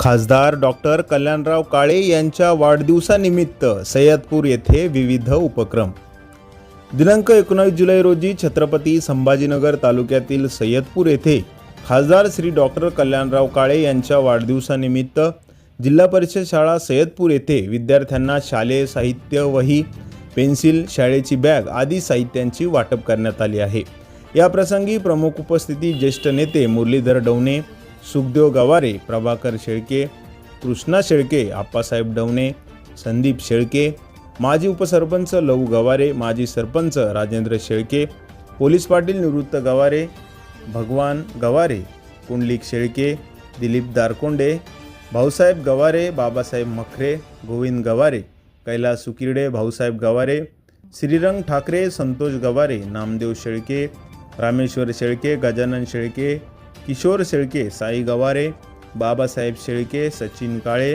खासदार डॉक्टर कल्याणराव काळे यांच्या वाढदिवसानिमित्त सय्यदपूर येथे विविध उपक्रम. दिनांक एकोणावीस जुलै रोजी छत्रपती संभाजीनगर तालुक्यातील सय्यदपूर येथे खासदार श्री डॉक्टर कल्याणराव काळे यांच्या वाढदिवसानिमित्त जिल्हा परिषद शाळा सय्यदपूर येथे विद्यार्थ्यांना शालेय साहित्य वही पेन्सिल शाळेची बॅग आदी साहित्यांची वाटप करण्यात आली आहे. या प्रसंगी प्रमुख उपस्थिती ज्येष्ठ नेते मुरलीधर डवणे सुखदेव गवारे प्रभाकर शेळके कृष्णा शेळके आप्पासाहेब डवणे संदीप शेळके माजी उपसरपंच लहू गवारे माजी सरपंच राजेंद्र शेळके पोलीस पाटील निवृत्त गवारे भगवान गवारे कुंडलिक शेळके दिलीप दारकोंडे भाऊसाहेब गवारे बाबासाहेब मखरे गोविंद गवारे कैलास सुकिर्डे भाऊसाहेब गवारे श्रीरंग ठाकरे संतोष गवारे नामदेव शेळके रामेश्वर शेळके गजानन शेळके किशोर शेळके साई गवारे बाबासाहेब शेळके सचिन काळे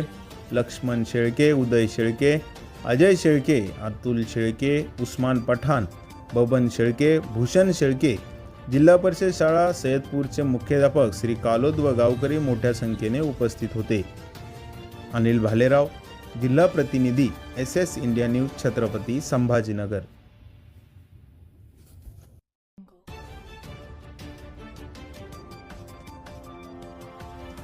लक्ष्मण शेळके उदय शेळके अजय शेळके अतुल शेळके उस्मान पठाण बबन शेळके भूषण शेळके जिल्हा परिषद शाळा सय्यदपूरचे मुख्याध्यापक श्री कालोद व गावकरी मोठ्या संख्येने उपस्थित होते. अनिल भालेराव जिल्हा प्रतिनिधी S S India news Chhatrapati Sambhajinagar.